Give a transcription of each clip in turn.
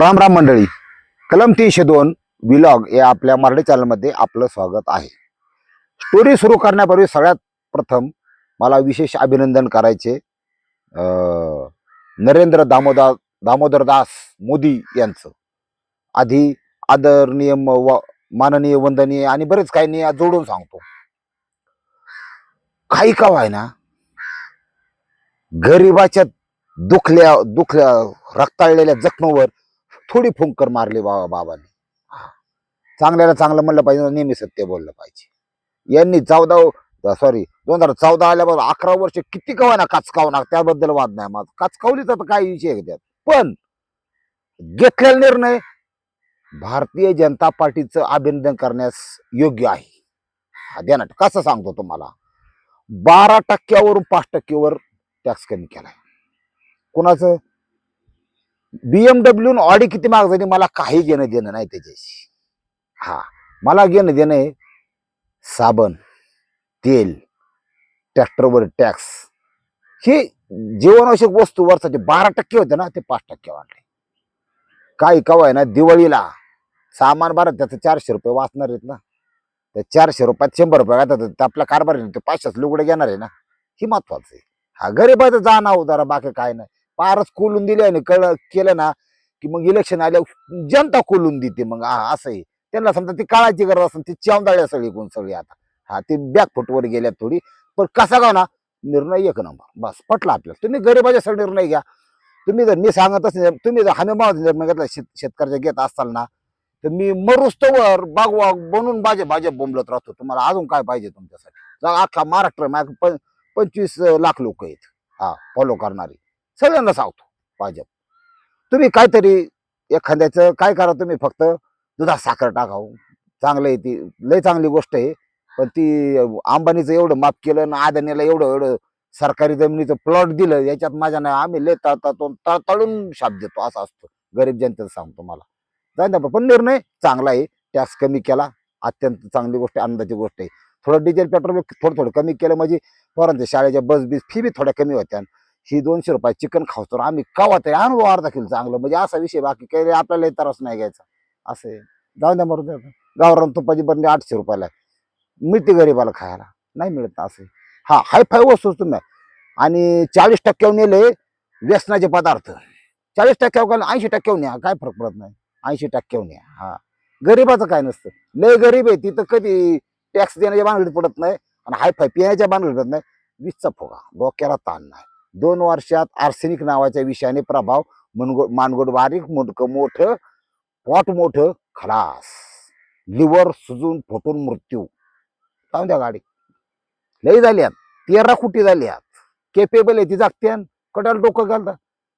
राम राम मंडळी. कलम तीनशे दोन विलॉग या आपल्या मराठी चॅनलमध्ये आपलं स्वागत आहे. स्टोरी सुरू करण्यापूर्वी सगळ्यात प्रथम मला विशेष अभिनंदन करायचे. नरेंद्र दामोदर दामोदरदास मोदी यांचं. आधी आदरणीय व माननीय वंदनीय आणि बरेच काही नाही जोडून सांगतो. काही का आहे ना गरिबाच्या दुखल्या दुखल्या रक्ताळलेल्या जखमेवर थोडी फुंकर मारली बाबा बाबांनी. हा. चांगल्याला चांगलं म्हणलं पाहिजे नेहमी सत्य बोललं पाहिजे. यांनी चौदा सॉरी दोन हजार चौदा आल्याबरोबर अकरा वर्ष किती कवाना काचकावणार त्याबद्दल वाद नाही माझा. काचकावलीचा तर काही विषय आहे त्यात. पण घेतलेला निर्णय भारतीय जनता पार्टीचं अभिनंदन करण्यास योग्य आहे. हा ध्यानात कसं सांगतो तुम्हाला? बारा टक्क्यावरून पाच टक्केवर टॅक्स कमी केलाय. कुणाचं? बीएमडब्ल्यू ऑडी किती माग झाली मला काही घेणं देणं नाही त्याच्याशी. हा. मला घेणं देणं आहे साबण तेल ट्रॅक्टरवर टॅक्स ही जीवनावश्यक वस्तू वर्षाचे बारा टक्के होते ना ते पाच टक्के वाढले. काही कवा आहे ना दिवाळीला सामान भरत त्याचं चारशे रुपये वाचणार आहेत ना. त्या चारशे रुपयात शंभर रुपये घातात तर आपला कारभार ते पाचशेच लुगडे घेणार आहे ना. ही महत्वाचं आहे. हा गरीबाचं जाणं जरा बाकी काय नाही. पारच कोलून दिले आणि कळ केलं ना की मग इलेक्शन आल्या जनता कोलून देते मग. हा असं आहे त्यांना समजा ती काळाची गरज असेल ती चावदाळ्या सगळी कोण सगळी आता. हा ती बॅक फुटवर गेल्यात थोडी. पण कसा का ना निर्णय एक नंबर. बस पटला आपल्याला. तुम्ही गरीबाच्या सगळे निर्णय घ्या. तुम्ही जर मी सांगत असेल तुम्ही जर हमी मावत निर्णय घेतला शेत शेतकऱ्याच्या घेत असाल ना तर मी मरुस्तवर बागवा बनून बाजे भाज्या बोंबलत राहतो. तुम्हाला अजून काय पाहिजे तुमच्यासाठी? अख्खा महाराष्ट्र माझ्या पंचवीस लाख लोक आहेत. हा फॉलो करणारी. सगळ्यांना सांगतो भाजप. तुम्ही काहीतरी एखाद्याचं काय करा तुम्ही फक्त दुधात साखर टाकावं. चांगलं आहे ती लय चांगली गोष्ट आहे पण ती अंबानीचं एवढं माफ केलं ना आदानीला एवढं एवढं सरकारी जमिनीचं प्लॉट दिलं याच्यात माझ्या नाही आम्ही लय तळतळून तळतळून शाप देतो असं असतो. गरीब जनतेचं सांगतो मला. जाईन पण निर्णय चांगला आहे टॅक्स कमी केला अत्यंत चांगली गोष्ट आहे, आनंदाची गोष्ट आहे. थोडं डिझेल पेट्रोल थोडं थोडं कमी केलं म्हणजे पोरांच्या शाळेच्या बस बीस फी बी थोड्या कमी होत्या. ही दोनशे रुपये चिकन खावतो आम्ही कवा तरी अनुभव अर्धा किलो चांगलं. म्हणजे असा विषय बाकी काही आपल्याला त्रास नाही घ्यायचा. असं जाऊ द्या मरू द्या. गावरान तुपाची बनली आठशे रुपयाला आहे. मिळते गरीबाला खायला. नाही मिळत असं हा हाय फाय वस्तू तुम्ही. आणि चाळीस टक्क्यावर नेले व्यसनाचे पदार्थ. चाळीस टक्क्यावर ऐंशी टक्क्यावर न्या. काय फरक पडत नाही. ऐंशी टक्क्यावर न्या. हा. गरीबाचं काय नसतं. लय गरीब आहे तिथं कधी टॅक्स देण्याच्या बांधडीत पडत नाही आणि हाय फाय पिण्याच्या बांधडीत पडत नाही. वीजचा फुगा. डोक्याला ताण नाही. दोन वर्षात आर्सेनिक नावाच्या विषयाने प्रभाव मनगो मानगोड बारीक मुंडकं मोठं पोट मोठं खलास. लिव्हर सुजून फुटून मृत्यू. जाऊन द्या गाडी. लई झाल्यात. तेरा कुटी झाल्यात. केपेबल आहे ती जागत्यान कटाला डोकं घालतात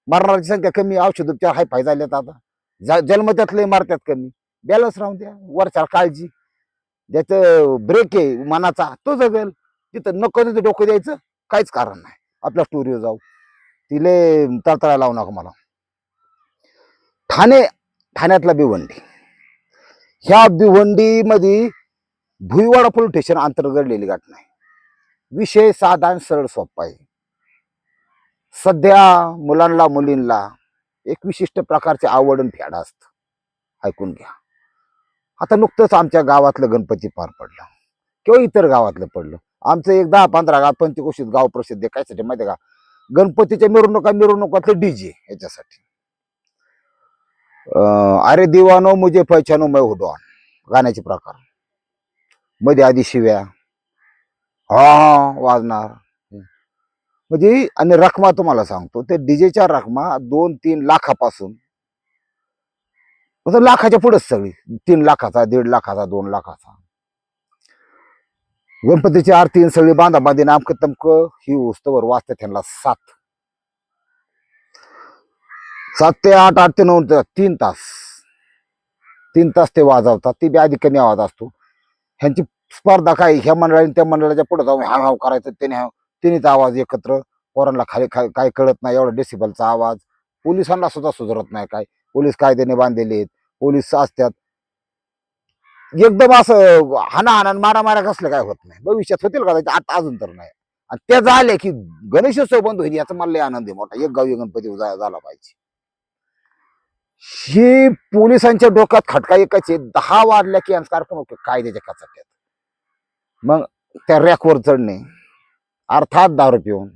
मरणाची संख्या कमी औषध उपचार हाय फायदा झाल्यात आता जा- जन्मत्यातले मारत्यात कमी. बॅलन्स राहून द्या. वरच्या काळजी. ज्याचं ब्रेक आहे मनाचा तो जगेल. तिथं नको तिथं डोकं द्यायचं. काहीच कारण नाही. आपल्या स्टोरीवर जाऊ. तिले तळतळा लावू नका मला. ठाणे ठाण्यातला भिवंडी. ह्या भिवंडीमध्ये भुईवाडा पोलीस स्टेशन अंतर्गत लिहिली घटना आहे. विषय साधा आणि सरळ सोपा आहे. सध्या मुलांना मुलींना एक विशिष्ट प्रकारचे आवड आणि फॅड असतं. ऐकून घ्या. आता नुकतंच आमच्या गावातलं गणपती पार पडलं. किंवा इतर गावातलं पडलं. आमचं एक दहा पंधरा गाव पंचकोशीत गाव प्रसिद्ध आहे. कायसाठी माहिती आहे का? गणपतीच्या मिरवणुका मिरवणुकातलं डीजे याच्यासाठी. अरे दिवानो मुझे पैशानो मै हुडॉन गाण्याचे प्रकार. मध्ये आधी शिव्या. हा वाजणार. म्हणजे आणि रकमा तुम्हाला सांगतो ते डीजेच्या रकमा दोन तीन लाखापासून. लाखाच्या पुढेच सगळी. तीन लाखाचा दीड लाखाचा दोन लाखाचा. गणपतीची आरती आणि सगळी बांधा बांधी आमक तमक ही उस्तवर वाचते त्यांना सात. सात ते आठ आठ ते नऊ तीन तास. तीन तास ते वाजवतात. ती बी आधी कमी आवाज असतो. ह्यांची स्पर्धा काय? ह्या मंडळाने त्या मंडळाच्या पुढे जाऊन हाव हाव करायचं. त्याने हाव तिन्हीचा आवाज एकत्र. पोरांना खाली खाली काय कळत नाही. एवढा डेसिबलचा आवाज. पोलिसांना सुद्धा सुधारत नाही काय? पोलीस कायद्याने बांधलेले आहेत. पोलीस असतात. एकदम असं हाना हाना मारा मारा कसलं काय होत नाही. भविष्यात होतील का आता अजून तर नाही. आणि त्या झाल्या की गणेशोत्सव बंद होईल याचा मला लय आनंद आहे मोठा. एक गावी गणपती झाला पाहिजे. ही पोलिसांच्या डोक्यात खटका एकच आहे. दहा वाढल्या की कार्यक्रम कारकून होतं कायद्याच्या कचाट्यात? मग त्या रॅकवर चढणे. अर्थात दारू पिऊन.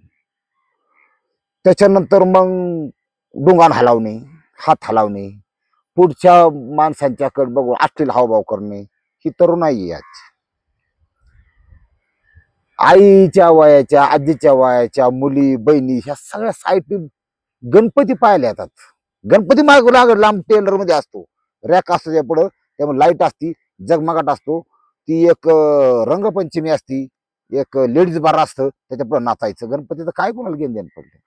त्याच्यानंतर मग डोंगाण हलावणे. हात हलावणे. पुढच्या माणसांच्याकडे बघून अश्लील हावभाव करणे ही तरुणाई आहे आज आईच्या वयाच्या आजीच्या वयाच्या मुली बहिणी ह्या सगळ्या साईटी गणपती पाहायला येतात. गणपती माग लागत लांब टेलरमध्ये असतो. रॅक असतो त्या पुढं त्यामुळे लाइट असती जगमगाट असतो. ती एक रंगपंचमी असती एक लेडीज बार असतं त्याच्या पुढे नाचायचं. गणपतीचं काय कोणाला घेऊन देणं पडलं?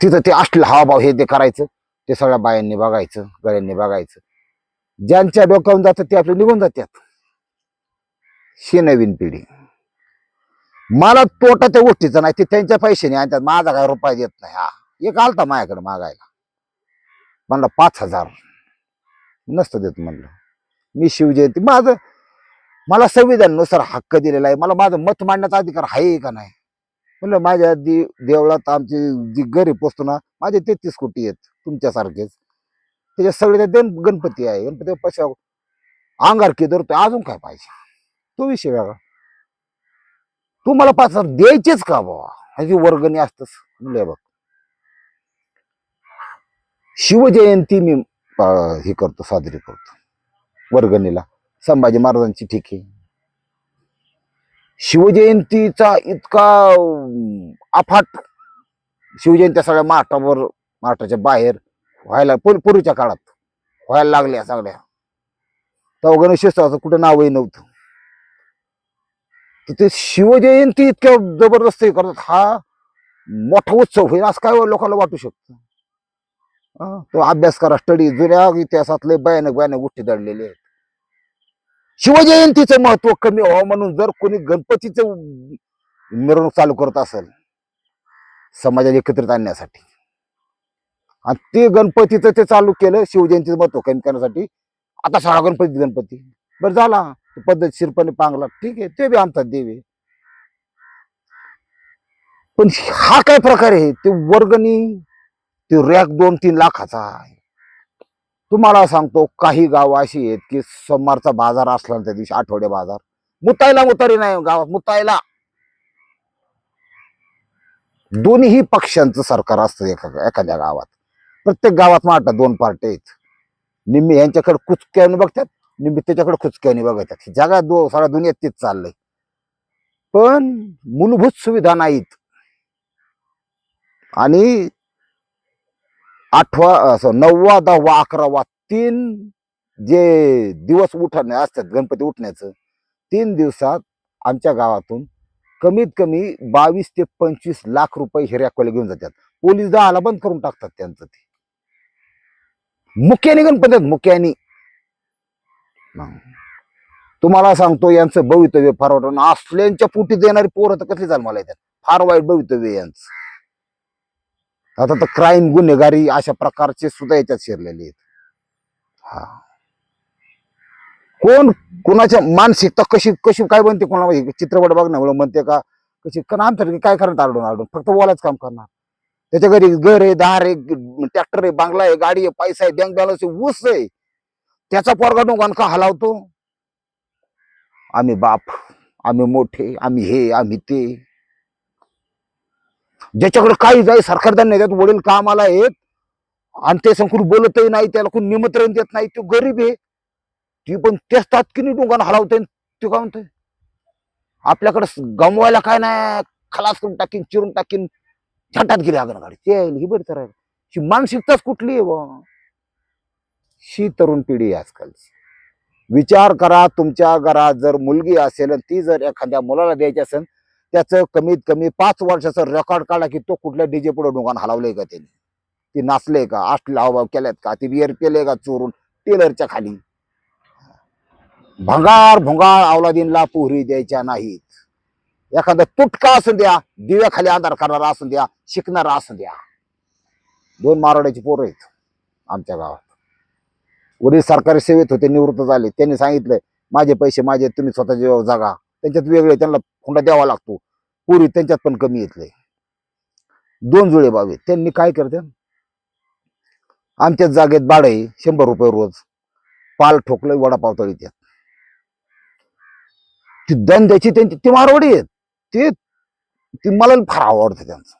तिथं ते असलं हावभाव हे ते करायचं. ते सगळ्या बायांनी बघायचं गळ्यांनी बघायचं. ज्यांच्या डोक्यावरून जातं ते आपले निघून जातात. ही नवीन पिढी. मला तोटा त्या गोष्टीचा नाही ते त्यांच्या पैशाने आणतात. माझा काय रुपया देत नाही. हा एक आलता माझ्याकडे मागायला. म्हणलं पाच हजार. नसतं देत म्हणलं. मी शिवजयंती माझं मला संविधानानुसार हक्क दिलेला आहे. मला माझं मत मांडण्याचा अधिकार आहे का नाही? म्हणलं माझ्या दि देवळात आमची जी गरीब पोचतो ना माझे तेहतीस कोटी आहेत तुमच्यासारखेच. त्याच्यात सगळे ते गणपती आहे. गणपती पैसा अंगारकी धरतो अजून काय पाहिजे? तो विषय वेगळा. तू मला पाच हजार द्यायचेच का बाबा ह्याची वर्गणी असतच. म्हणलं बघ. शिवजयंती मी हे करतो साजरी करतो. वर्गणीला. संभाजी महाराजांची ठीक आहे. शिवजयंतीचा इतका अफाट शिवजयंत्या सगळ्या महाराष्ट्रावर महाराष्ट्राच्या बाहेर व्हायला पूर- पूर्वीच्या काळात व्हायला लागल्या सगळ्या. तेव्हा गणेशोत्सवाचं कुठं नावही नव्हतं. तिथे शिवजयंती इतक्या जबरदस्त हे करतात हा मोठा उत्सव होईल असं काय लोकांना वाटू शकतं? तो अभ्यास करा स्टडी जुन्या इतिहासातले भयानक भयानक गोष्टी दडलेले आहेत. शिवजयंतीचं महत्त्व कमी व्हावं म्हणून जर कोणी गणपतीचं मिरवणूक चालू करत असेल समाजाला एकत्रित आणण्यासाठी. आणि ते गणपतीचं ते चालू केलं शिवजयंतीचं महत्त्व कमी करण्यासाठी. आता सगळा गणपती गणपती. बरं झाला. पद्धतशीरपणे पांगला. ठीक आहे. ते बी आमचा देव आहे. पण हा काय प्रकार आहे? ते वर्गणी ते रॅक दोन तीन लाखाचा आहे. तुम्हाला सांगतो काही गाव अशी आहेत की सोमवारचा बाजार असला त्या दिवशी आठवडे बाजार. मुतायला मुतारी नाही हो गावात. मुतायला. दोन्ही पक्षांचं सरकार असतं एका एखाद्या गावात. प्रत्येक गावात माटा दोन पार्ट्या आहेत. निम्मी यांच्याकडे कुचक्याने बघतात निम्मी त्याच्याकडे खुचक्याने बघतात. जगा दो सारा दुनियात तेच चाललंय. पण मूलभूत सुविधा नाहीत. आणि आठवा असं नववा दहावा अकरावा तीन जे दिवस उठणे असतात गणपती उठण्याचं तीन दिवसात आमच्या गावातून कमीत कमी बावीस ते पंचवीस लाख रुपये हिऱ्याकोले घेऊन जातात. पोलीस दहाला बंद करून टाकतात त्यांचं ते. मुख्याने गणपती आहेत, मुख्याने तुम्हाला सांगतो यांचं भवितव्य फार वाटून असल्यांच्या पोटी देणारी पोरं तर कसली चाल मला येतात फार वाईट भवितव्य यांचं. आता तर क्राईम गुन्हेगारी अशा प्रकारचे सुद्धा याच्यात शिरलेले आहेत. हा. कोण कोणाच्या मानसिकता कशी कशी काय बनते कोणाला माहिती? चित्रपट बघण्यामुळे म्हणते का? कशी कारण आमच्याकडे काय करणार आरडून आरडून? फक्त बोलायच काम करणार. त्याच्या घरी घर आहे दार आहे ट्रॅक्टर आहे बांगला आहे गाडी आहे पैसा आहे बँक बॅलन्स आहे ऊस आहे. त्याचा पोरगा डोंगान का हलावतो? आम्ही बाप आम्ही मोठे आम्ही हे आम्ही ते. ज्याच्याकडे काही जाई सरकार त्यांना देतात वडील कामाला आहेत आणि ते संकुल बोलतही नाही त्याला कोण निमंत्रण देत नाही तो गरीब आहे. ती पण तेच तात्किनी डोंगान हलावते ते काय म्हणते आपल्याकडे गमवायला काय नाही खलास करून टाकीन चिरून टाकीन झटात गेली अगं गाडी. ते ही बरी तर ही मानसिकताच कुठली आहे बुवा? ही तरुण पिढी आहे आजकालची. विचार करा तुमच्या घरात जर मुलगी असेल आणि ती जर एखाद्या मुलाला द्यायची असेल त्याचं कमीत कमी पाच वर्षाचं रेकॉर्ड काढा की तो कुठल्या डीजे पुढे डोंगान हलावलंय का त्याने? ती नाचले का? आठ लावभाव केल्यात का? ती बिअर पेले का चोरून? टेलरच्या खाली. भंगार भुंगाळ अवलादीनला पोहरी द्यायच्या नाहीत. एखादा तुटका असून द्या दिव्याखाली अंधार करणारा असून द्या शिकणारा असून द्या. दोन मारवाड्याची पोरं आहेत आमच्या गावात. वडील सरकारी सेवेत होते निवृत्त झाले. त्यांनी सांगितलं माझे पैसे माझे तुम्ही स्वतःचे जागा. त्यांच्यात वेगळे त्यांना हुंडा द्यावा लागतो. पुरी त्यांच्यात पण कमी येतले. दोन जुळे बावे त्यांनी काय करते? आमच्याच जागेत भाडं आहे शंभर रुपये रोज. पाल ठोकलं वडापाव तळीत येत. ती धंद्याची त्यांची ती मारवाडी आहेत. ते ती मला फार आवडतं त्यांचं.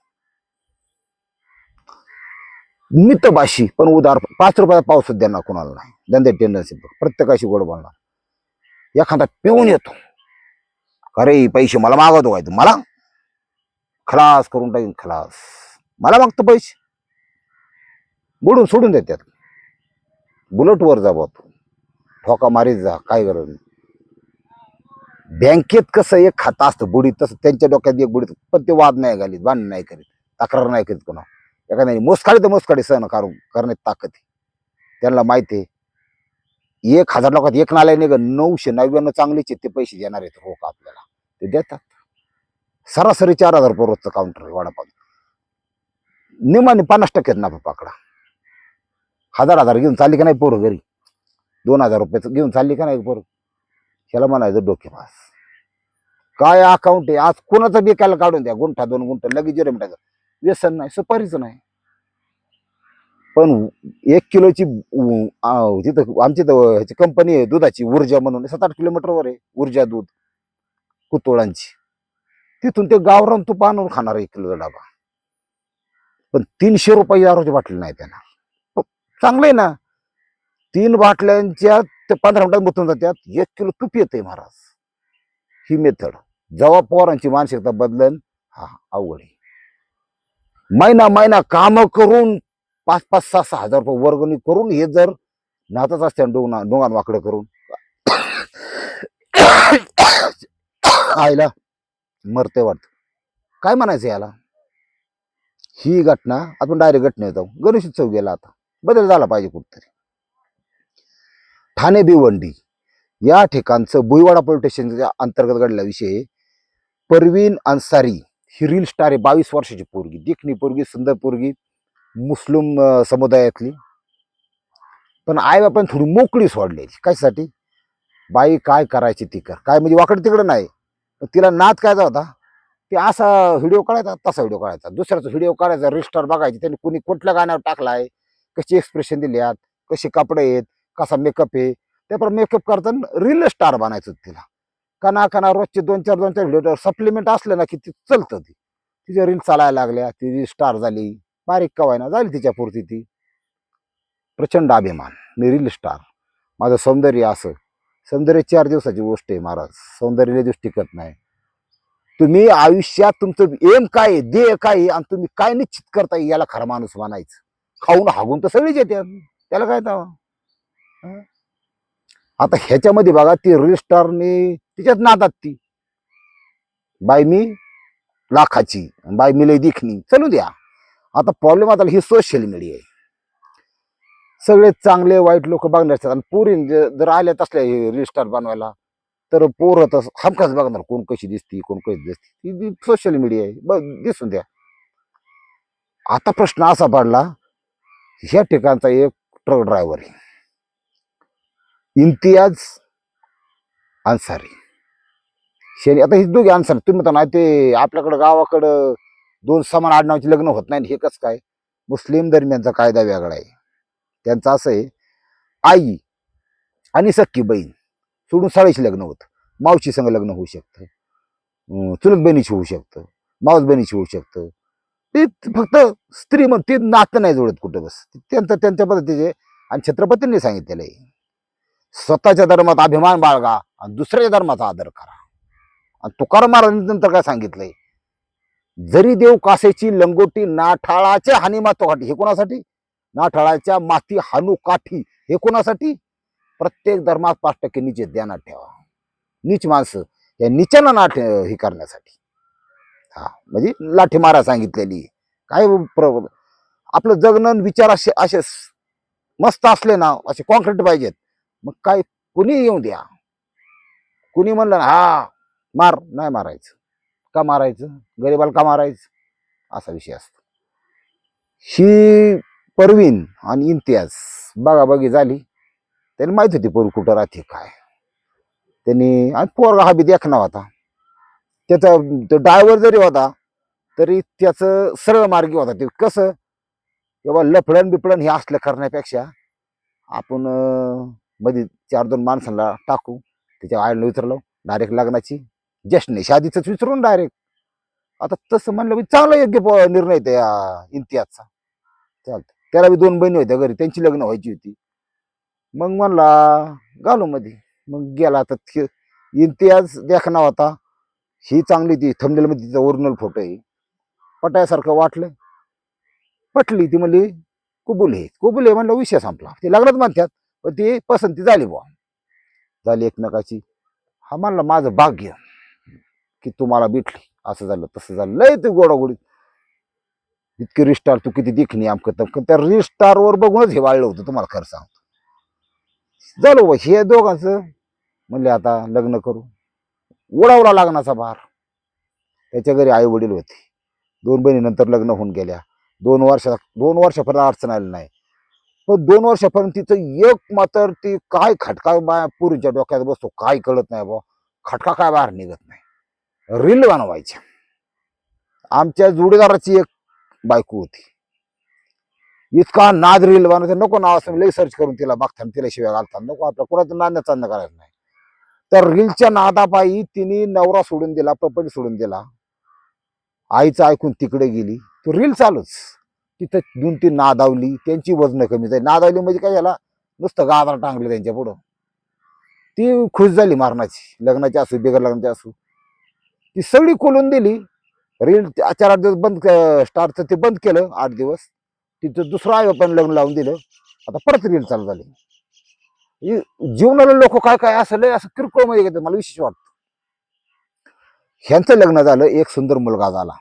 मितभाषी पण उदार पाच रुपयाचा पाऊस देणार कोणाला नाही. धंदे टेंडन्सी प्रत्येकाशी गोड बोलणार. एखादा पिऊन येतो. अरे पैसे मला मागवतो काय तू? मला? खलास करून टाकीन खलास. मला मागतो पैसे. बुडून सोडून देतात. बुलेटवर जा बा तू. ठोका मारीत जा. काय गरज नाही. बँकेत कसं एक खातं असतं बुडीत तसं त्यांच्या डोक्यात एक बुडीत पण ते वाद नाही घालीत भांडण नाही करीत तक्रार नाही करीत कोणा एखाद्या मोसकाडी तर मोसकाडी सहन करून करण्यात ताकद आहे. त्यांना माहिती आहे एक हजार लोकात एक नाल्या निघ नऊशे नव्याण्णव चांगलीचे ते पैसे देणार आहेत रोख आपल्याला. ते देतात. सरासरी चार हजार रुपये रोजचं काउंटर वडापाव. निमाने पन्नास टक्क्यात ना पाकडा. हजार हजार घेऊन चालली का नाही पोरं घरी? दोन हजार रुपयाचं घेऊन चालली का नाही पोरं? ह्याला म्हणायचं डोकेपास काय अकाउंट आहे? आज कोणाचं बिकायला काढून द्या. गुंठा दोन गुंठा लगेच जरे व्यसन नाही सुपारीच नाही. पण एक किलोची तिथं आमची ह्याची कंपनी आहे दुधाची ऊर्जा म्हणून. सात आठ किलोमीटरवर आहे ऊर्जा दूध कुतोळांची. तिथून ते गावरान तूप आणून खाणार एक किलोचा डबा पण तीनशे रुपये दारूची बाटली नाही त्यांना चांगलं आहे ना? तीन बाटल्यांच्या ते पंधरा मिनिटात मुतून जातात एक किलो तूप येते महाराज. ही मेथड. जेव्हा पोरांची मानसिकता बदलन हा अवघड आहे महिना महिना काम करून पाच पाच सहा सहा हजार रुपये वर्गणी करून हे जर नातच असते डोंगा डोंगान वाकडं करून आईला मरते वाटत. काय म्हणायचं याला? ही घटना आपण डायरेक्ट घटने येतो गणेश उत्सव गेला आता. बदल झाला पाहिजे कुठतरी. ठाणे भिवंडी या ठिकाणचं भुईवाडा पोलीस स्टेशनच्या अंतर्गत घडला विषय परवीन अन्सारी ही रील स्टार आहे बावीस वर्षाची पोरगी दिखणी पोरगी सुंदर पोरगी मुस्लिम समुदायातली. पण आईबापाने थोडी मोकळी सोडलेली. कशासाठी? बाई काय करायची ती कर. काय म्हणजे वाकड तिकडं नाही. तिला नाद काय होता? ते असा व्हिडिओ काढायचा तसा व्हिडिओ काढायचा. दुसऱ्याचा व्हिडिओ काढायचा रिस्टार बघायची. त्यांनी कुणी कुठल्या गाण्यावर टाकलाय? कशी एक्सप्रेशन दिली आहेत कसे कपडे आहेत? कसा मेकअप आहे त्याप्रमाणे मेकअप करताना रील स्टार बनायचं तिला. कना कना रोजचे दोन चार दोन चार व्हिडिओ सप्लिमेंट असले ना की ती चलतं ती. तिच्या रील चालायला लागल्या तिची स्टार झाली बारीक कवायना झाली तिच्या पुरती ती. प्रचंड अभिमान मी रील स्टार माझं सौंदर्य असं. सौंदर्य चार दिवसाची गोष्ट आहे महाराज. सौंदर्य दिवस टिकत नाही. तुम्ही आयुष्यात तुमचं एम काय आहे, ध्येय काय आहे, आणि तुम्ही काय निश्चित करता याला खरा माणूस म्हणायचं. खाऊन हागून तर सगळीच येते. त्याला काय तवा आता ह्याच्यामध्ये बघा ती रील स्टारने तिच्यात नादात ती. बाय मी लाखाची बाय मी लय दिखणी. चलू द्या. आता प्रॉब्लेम आता ही सोशल मीडिया आहे. सगळे चांगले वाईट लोक बघणार असतात. आणि पुरी जर आल्यात तसल्या रील स्टार बनवायला तर पोरं तस हमखास बघणार कोण कशी दिसती कोण कशी दिसती. ती सोशल मीडिया आहे. बघ दिसून द्या. आता प्रश्न असा पडला ह्या ठिकाणचा एक ट्रक ड्रायव्हर आहे. इम्तियाज अन्सारी. शेरी आता हे दोघे अन्सार तुम्ही म्हणता ना ते आपल्याकडं गावाकडं दोन समान आडनावाचे लग्न होत नाही हे कसं काय? मुस्लिम दरम्यानचा कायदा वेगळा आहे. त्यांचं असं आहे आई आणि सख्खी बहीण सोडून साळेशी लग्न होतं. मावशी संग लग्न होऊ शकतं. चुलत बहिणीशी होऊ शकतं. मावस बहिणीशी होऊ शकतं. ते फक्त स्त्री मग ते नातं नाही जोडत कुठं बस. त्यांचं त्यांच्या पद्धतीचे आणि छत्रपतींनी सांगितलेलं आहे. स्वतःच्या धर्मात अभिमान बाळगा आणि दुसऱ्या धर्माचा आदर करा. आणि तुकाराम महाराजांनी नंतर काय सांगितलंय? जरी देव कासेची लंगोटी नाठाळाच्या हानी मातो काठी हे कोणासाठी? नाठाळाच्या माती हानू काठी हे कोणासाठी? प्रत्येक धर्मात पाच टक्के निचे ध्यानात ठेवा. नीच माणसं या निचांना नाठ हे करण्यासाठी. हा म्हणजे लाठी मारा सांगितलेली. आहे. काय प्र आपलं जगणं विचार असे असे मस्त असले ना असे कॉन्क्रीट पाहिजेत. मग काय कुणी येऊन द्या? कुणी म्हणलं हा मार. नाही मारायचं. का मारायचं? गरिबाला का मारायचं? असा विषय असतो. ही परवीन आणि इम्तियाज बघाबघी झाली. त्यांनी माहीत होती पोर कुठं राहते काय. त्यांनी आणि पोरगा हा बी देखना होता. त्याचा तो ड्रायव्हर जरी होता तरी त्याचं सरळ मार्गी होता. ते कसं किंवा लफडण बिपडण हे असलं करण्यापेक्षा आपण मध्ये चार दोन माणसांना टाकू. त्याच्या आईला विचारलं डायरेक्ट लग्नाची? जश्न शादीचंच विचारून डायरेक्ट आता तसं म्हणलं मी चांगला योग्य प- निर्णय त्या इम्तियाजचा. चालतं त्याला बी दोन बहिणी होत्या घरी त्यांची लग्न व्हायची होती. मग म्हणला घालू मध्ये. मग गेला तर ते इम्तियाज देखना होता. ही चांगली ती थंबनेल मध्ये तिचा ओरिजिनल फोटो आहे. पटायसारखं वाटलं. पटली ती म्हणली कुबुल आहे कुबुल आहे म्हणलं विषय संपला. ते लग्नात म्हणतात. ती पसंती झाली बुवा. झाली एकमेकाची. हा म्हणला माझं भाग्य की तुम्हाला भेटली. असं झालं तसं झालं. लय ते गोडागोडीत इतकी रिस्टार तू किती दिखणी आमकं त्या रिस्टारवर बघूनच हे वाळलं होतं तुम्हाला खरं सांगतो. झालं बुवा हे दोघांचं. म्हणले आता लग्न करू. ओढावला लागण्याचा भार. त्याच्या घरी आई वडील होते. दोन बहिणीनंतर लग्न होऊन गेल्या. दोन वर्षा दोन वर्षापर्यंत अडचण आली नाही. पण दोन वर्षापर्यंत तिचं एक मात्र ती काय खटका बा पुरीच्या डोक्यात बसतो काय कळत नाही बा खटका काय बाहेर निघत नाही. रील बनवायच्या आमच्या जोडीदाराची एक बायको होती. इतका नाद रील बनवते नको नाव असं लई सर्च करून तिला बघताना तिला शिव्या घालतात नको आपल्या कुणाचं नांद चांद करायचं नाही. तर रीलच्या नादापायी तिने नवरा सोडून दिला प्रपंच सोडून दिला. आईचं ऐकून तिकडे गेली. तो रील चालूच. तिथं दोन तीन नादावली त्यांची वजनं कमी झाली. नादावली म्हणजे काय झाला? नुसतं गाजरा टांगलं त्यांच्या पुढं. ती खुश झाली मारणाची. लग्नाची असू बिगर लग्नाची असू. ती सगळी खोलून दिली. रील चार आठ दिवस बंद स्टारचं ते बंद केलं आठ दिवस. तिचं दुसरं आयो पण लग्न लावून दिलं. आता परत रील चालू झाली. जीवनाला लोक काय काय असं लय असं किरकोळमध्ये घेतात मला विशेष वाटतं. ह्यांचं लग्न झालं एक सुंदर मुलगा झाला.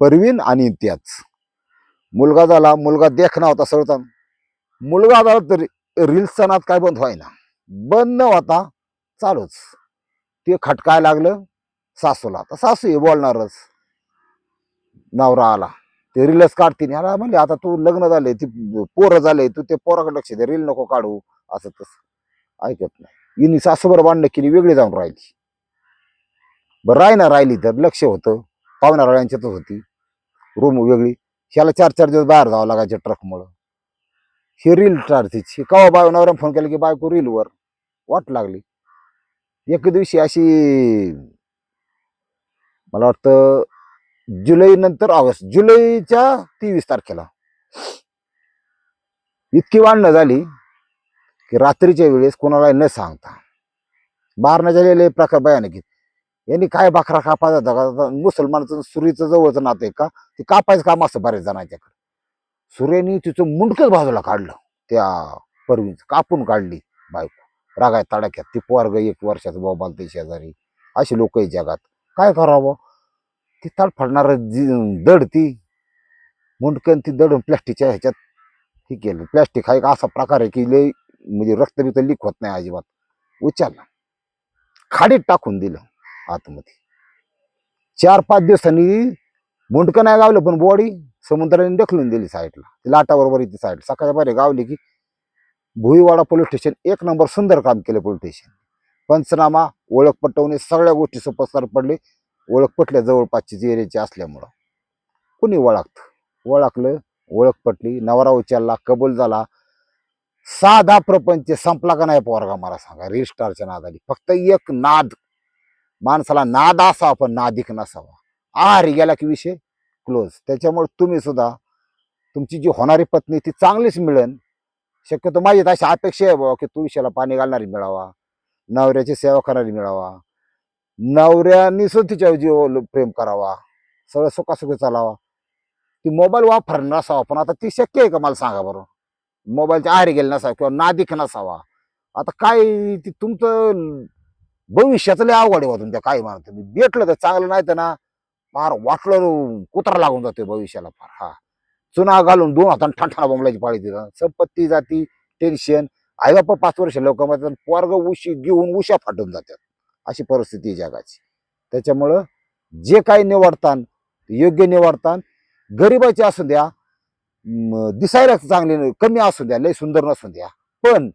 परवीन आणि इम्तियाज. मुलगा झाला मुलगा देखना होता सरता मुलगा झाला तर रील्सचा नाद काय बंद व्हायना. बंद न होता चालूच. ते खटकाय लागलं सासूला. तर सासू हे बोलणारच. नवरा आला. ते रीलच काढतील याला म्हणले आता तू लग्न झाले ती पोरं झाले तू ते पोराकडे लक्ष दे रील नको काढू. असं तसं. ऐकत नाही. हिनी सासूबर बांधणं केली वेगळी जाऊन राहिली. बरं राही ना राहिली तर लक्ष होतं. पाहुण्या राळ्यांच्यातच होती. रूम वेगळी. ह्याला चार चार दिवस बाहेर जावं लागायचं ट्रकमुळं. हे रील टाळतीची कवा बाय नवऱ्या फोन केला की बायको रीलवर वाट लागली. एके दिवशी अशी मला वाटतं जुलै नंतर ऑगस्ट जुलैच्या तेवीस तारखेला इतकी वाढणं झाली की रात्रीच्या वेळेस कोणाला न सांगता बाहेर झालेले प्रकार भयानक यांनी काय बाखरा कापायचा जाता मुसलमानाचं सूर्यचं जवळचं नातं आहे का? ते कापायचं काम असं बऱ्याच जणांच्याकडे. सूर्याने तिचं मुंडकच बाजूला काढलं त्या परवीचं कापून काढली बायको. रागाय तडाख्यात. ती पोरग एक वर्षाचं बाबा ते शेजारी. अशी लोक आहेत जगात. काय करावं? ती ताडफडणार जी दड ती. मुंडकन ती दड प्लॅस्टिकच्या ह्याच्यात हे केलं. प्लॅस्टिक हा एक असा प्रकार आहे की लय म्हणजे रक्त बिक्त लीक होत नाही अजिबात. उचलला खाडीत टाकून दिलं. आतमध्ये. चार पाच दिवसांनी मुंडकं नाही गावलं पण बॉडी समुद्राने ढकलून दिली साईडला. ती लाटाबरोबर इथे साईड. सकाळच्या बाहेर गावली की भुईवाडा पोलीस स्टेशन एक नंबर सुंदर काम केलं पोलीस स्टेशन. पंचनामा ओळख पटवणे सगळ्या गोष्टी सोपस्कार पडले. ओळख पटल्या जवळपासची जी एरियाची असल्यामुळं. कुणी ओळखतं? ओळखलं ओळख पटली नवरा उचलला कबूल झाला. साधा प्रपंच संपला का नाही पोरगा मला सांगा. रिस्टारच्या नादाली फक्त एक नाद माणसाला नाद असावा पण नादिक नसावा. आहारी गेला की विषय क्लोज त्याच्यामुळे तुम्ही सुद्धा तुमची जी होणारी पत्नी ती चांगलीच मिळेल. शक्यतो माझी अशी अपेक्षा आहे बाबा की तुळशीला पाणी घालणारी मिळावा नवऱ्याची सेवा करणारी मिळावा. नवऱ्यानी सुद्धा तिच्या जीव प्रेम करावा. सगळं सुखासुखी चालावा. ती मोबाईल वापर नसावा पण आता ती शक्य आहे का मला सांगा बरं? मोबाईलच्या आहारी गेले नसावा किंवा नादिक नसावा. आता काय ती तुमचं भविष्याचं लय अवघड आहे तुमच्या काय म्हणा तुम्ही भेटलं तर चांगलं नाही तर ना फार वाटलं कुत्रा लागून जातोय भविष्याला फार हा. चुना घालून दोन हातान ठाणठाणा बोंबलायची पाळी तिथं. संपत्ती जाती टेन्शन आई बापा पाच वर्ष लोक म्हणतात पोरग उशी घेऊन उशा फाटून जातात. अशी परिस्थिती जगाची. त्याच्यामुळं जे काही निवडतान योग्य निवडतान गरिबाचे असू द्या दिसायला चांगले कमी असू द्या लय सुंदर नसू द्या. पण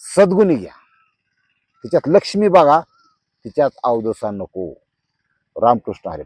सद्गुणी घ्या. तिच्यात लक्ष्मी बघा तिच्यात अवदसा नको. रामकृष्ण हरे